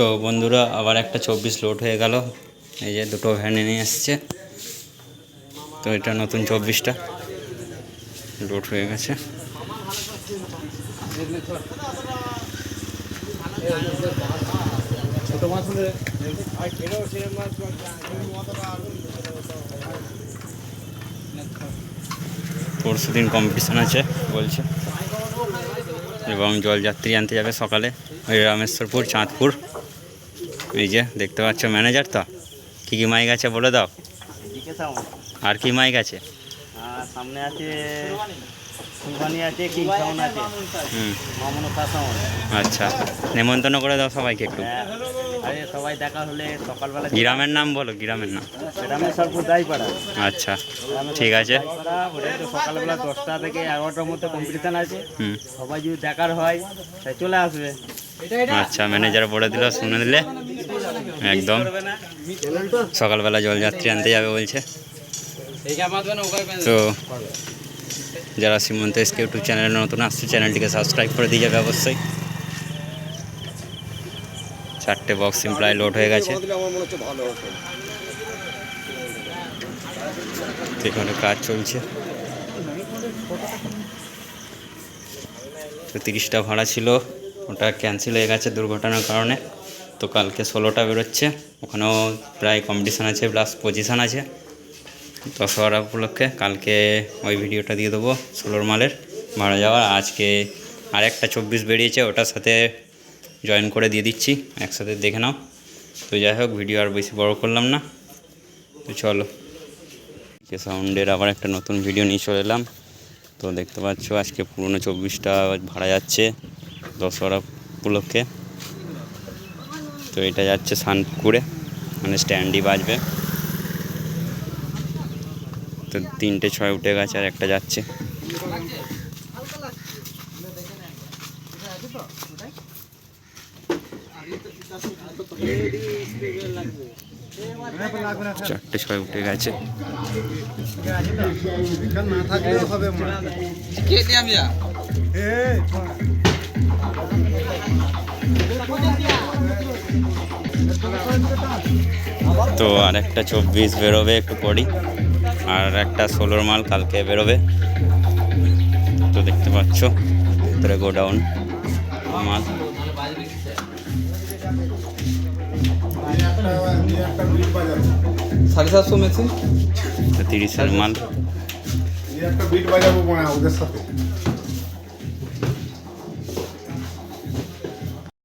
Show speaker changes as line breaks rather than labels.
তো বন্ধুরা, আবার একটা চব্বিশ লোড হয়ে গেল। এই যে দুটো ভ্যানে নিয়ে এসছে। তো এটা নতুন চব্বিশটা লোড হয়ে গেছে। পরশু দিন কম্পিটিশান আছে বলছে। এবং জলযাত্রী আনতে যাবে সকালে। রামেশ্বরপুর, চাঁদপুর। এই যে দেখতে পাচ্ছ ম্যানেজার তো? কী কী মাইক আছে বলে দাও। আর কি মাইক আছে?
আর সামনে আছে ফুলবানি আছে কিং সাউন্ড আছে।
হুম।
মামনতা সাউন্ড
আচ্ছা নেমন্তন্ন করে দাও সবাইকে একটু।
হ্যাঁ আরে সবাই দেখা হলে সকালবেলা
গ্রামের নাম বলো গ্রামের নাম।
দাইপাড়া
আচ্ছা ঠিক আছে।
সকালবেলা দশটা থেকে এগারোটার মধ্যে কম্পিটিশান আছে।
হুম।
সবাই যদি দেখার হয় তাই চলে আসবে।
আচ্ছা ম্যানেজার বলে দিল শুনে দিলে একদম। সকালবেলা জলযাত্রী আনতে যাবে বলছে। তো যারা সীমন্ত এসকে ইউটিউব চ্যানেলে নতুন আসছে, চ্যানেলটিকে সাবস্ক্রাইব করে দিয়ে যাবে অবশ্যই। চারটে বক্স সিম্পলাই লোড হয়ে গেছে। এখানে কাজ চলছে। তো তিরিশটা ভাড়া ছিল, ওটা ক্যান্সেল হয়ে গেছে দুর্ঘটনার কারণে। তো কালকে ষোলোটা বেরোচ্ছে। ওখানেও প্রায় কম্পিটিশান আছে প্লাস পজিশান আছে। দশহরা উপলক্ষে কালকে ওই ভিডিওটা দিয়ে দেবো ষোলোর মালের। ভাড়া যাওয়ার আজকে আর একটা চব্বিশ বেরিয়েছে, ওটার সাথে জয়েন করে দিয়ে দিচ্ছি, একসাথে দেখে নাও। তো যাই হোক, ভিডিও আর বেশি বড় করলাম না। তো চলো। কে সাউন্ডের আবার একটা নতুন ভিডিও নিয়ে চলে এলাম। তো দেখতে পাচ্ছ, আজকে পুরনো চব্বিশটা ভাড়া যাচ্ছে দশহরা উপলক্ষে। এটা যাচ্ছে শানপুকুরে মানে স্ট্যান্ডই বাজবে। তো তিনটে ছয় উঠে গেছে আর একটা যাচ্ছে। চারটে ছয় উঠে গেছে।
না থাকলেও হবে
তো আর একটা চব্বিশ বেরোবে একটু পরই আর একটা ষোলোর মাল কালকে বেরোবে। তো দেখতে পাচ্ছ ভিতরে গোডাউন মাল।
সাড়ে সাতশো মেশিন।
তিরিশের মাল।
একটা বিট বাজাবো ওদের সাথে।